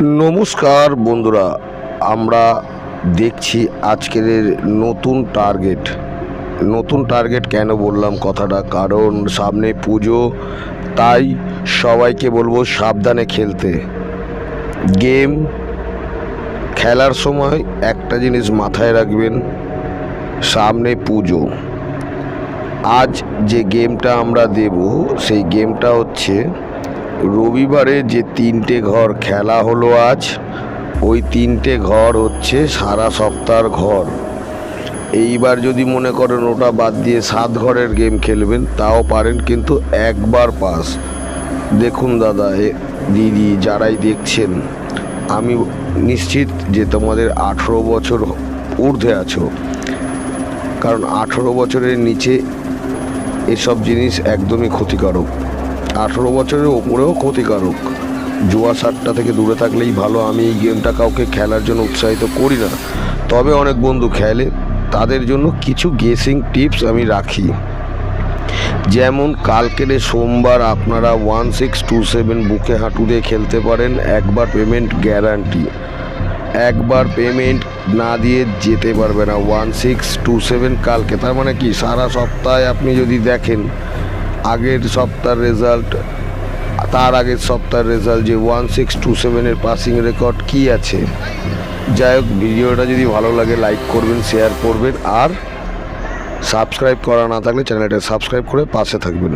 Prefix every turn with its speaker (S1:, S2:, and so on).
S1: নমস্কার বন্ধুরা, আমরা দেখছি আজকের নতুন টার্গেট নতুন টার্গেট কেন বললাম কথাটা? কারণ সামনে পুজো, তাই সবাইকে বলব সাবধানে খেলতে। গেম খেলার সময় একটা জিনিস মাথায় রাখবেন, সামনে পুজো। আজ যে গেমটা আমরা দেব, সেই গেমটা হচ্ছে রবিবারে যে তিনটে ঘর খেলা হলো আজ, ওই তিনটে ঘর হচ্ছে সারা সপ্তাহের ঘর। এইবার যদি মনে করেন ওটা বাদ দিয়ে সাত ঘরের গেম খেলবেন, তাও পারেন, কিন্তু একবার পাস দেখুন দাদা দিদি যারাই দেখছেন, আমি নিশ্চিত যে তোমাদের আঠেরো বছর ঊর্ধ্বে আছো। কারণ আঠেরো বছরের নিচে এসব জিনিস একদমই ক্ষতিকারক। আঠেরো বছরের ওপরেও ক্ষতিকারক। জুয়া সাতটা থেকে দূরে থাকলেই ভালো, আমি এই গেমটা কাউকে খেলার জন্য উৎসাহিত করি না। তবে অনেক বন্ধু খেলে, তাদের জন্য কিছু গেসিং টিপস আমি রাখি। যেমন, কালকের সোমবার আপনারা ওয়ান সিক্স টু সেভেন বুকে হাঁটু দিয়ে খেলতে পারেন, একবার পেমেন্ট গ্যারান্টি একবার পেমেন্ট না দিয়ে যেতে পারবে না ওয়ান সিক্স টু সেভেন কালকে। তার মানে কি, সারা সপ্তাহে আপনি যদি দেখেন আগের সপ্তাহের রেজাল্ট তার আগের সপ্তাহের রেজাল্ট যে ওয়ান সিক্স টু সেভেনের পাসিং রেকর্ড কী আছে? যাই হোক, ভিডিওটা যদি ভালো লাগে লাইক করবেন শেয়ার করবেন, আর সাবস্ক্রাইব করা না থাকলে চ্যানেলটা সাবস্ক্রাইব করে পাশে থাকবেন।